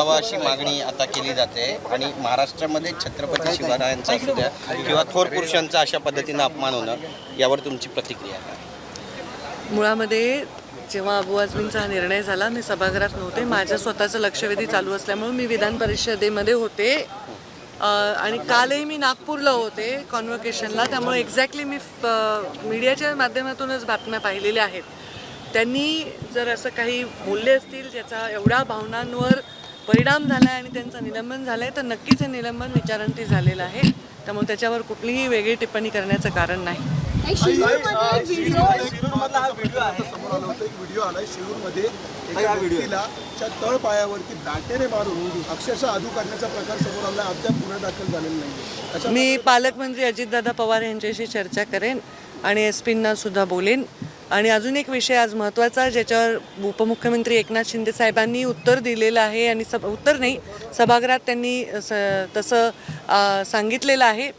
अशी मागणी आता केली जाते आणि महाराष्ट्रामध्ये छत्रपती शिवरायांचा असू द्या किंवा थोर पुरुषांचा अशा पद्धतीनं अपमान होणं यावर तुमची प्रतिक्रिया काय? मुळामध्ये जेव्हा अबू आझमींचा हा निर्णय झाला मी सभागृहात नव्हते. माझ्या स्वतःचं लक्षवेधी चालू असल्यामुळे मी विधान परिषदेमध्ये होते. आणि कालही मी नागपूरला होते कॉन्व्होकेशनला त्यामुळे एक्झॅक्टली मी मीडियाच्या माध्यमातूनच बातम्या पाहिलेल्या आहेत. त्यांनी जर असं काही बोलले असतील ज्याचा एवढ्या भावनांवर परिणाम झाला आहे आणि त्यांचं निलंबन झालं आहे तर नक्कीच हे निलंबन विचारांती झालेलं आहे. त्यामुळे त्याच्यावर कुठलीही वेगळी टिप्पणी करण्याचं कारण नाही. समोर आलं होतं एक व्हिडिओ आलाय. शिरूरमध्ये एका व्यक्तीला च्या तळ पायावरती दाटेने मारून अक्षरशः काढण्याचा प्रकार समोर आला अद्याप गुन्हा दाखल झालेला नाही मी पालकमंत्री अजितदादा पवार यांच्याशी चर्चा करेन आणि एस पींना सुद्धा बोलेन. आणि अजून एक विषय आज महत्त्वाचा ज्याच्यावर उपमुख्यमंत्री एकनाथ शिंदे साहेबांनी उत्तर दिलेलं आहे आणि सब उत्तर नाही सभागृहात त्यांनी स तसं सांगितलेलं आहे.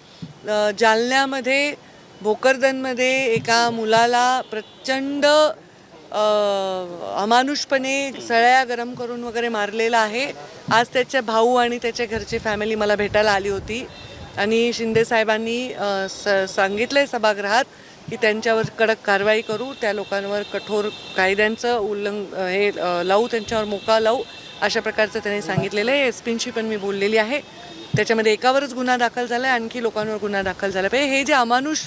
जालन्यामध्ये भोकरदनमध्ये एका मुलाला प्रचंड अमानुषपणे सळ्या गरम करून वगैरे मारलेला आहे. आज त्याचे भाऊ आणि त्याच्या घरची फॅमिली मला भेटायला आली होती. आणि शिंदे साहेबांनी स सांगितलं आहे सभागृहात की त्यांच्यावर कडक कारवाई करू त्या लोकांवर कठोर कायद्यांचं उल्लंघ हे लावू त्यांच्यावर मोका लावू अशा प्रकारचं त्यांनी सांगितलेलं आहे. एस पींशी पण मी बोललेली आहे. त्याच्यामध्ये एकावरच गुन्हा दाखल झाला आहे आणखी लोकांवर गुन्हा दाखल झाला. पाहिजे हे जे अमानुष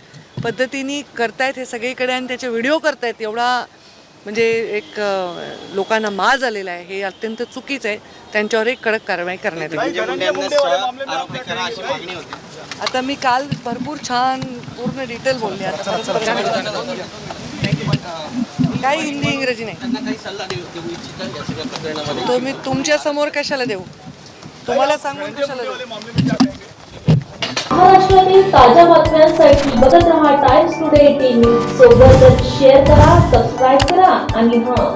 पद्धतीने करतायत हे सगळीकडे आणि त्याचे व्हिडिओ करतायत एवढा म्हणजे एक लोकांना माज आलेला आहे. हे अत्यंत चुकीचं आहे. त्यांच्यावर एक कडक कारवाई करण्यात येईल. होती। आता मी काल भरपूर छान पूर्ण डिटेल बोलले आता. काही हिंदी इंग्रजी नाही. त्यांना काही सल्ला देऊ देऊ इच्छिता या सगळ्या प्रकरणामध्ये? तो मी तुमच्यासमोर कशाला देऊ? तुम्हाला सांगून कशाला देऊ? महाराष्ट्रातील ताज्या बातम्यांसाठी बघत रहा टाइम्स टुडे टी न्यूज सोबतच शेअर करा सबस्क्राईब करा आणि हां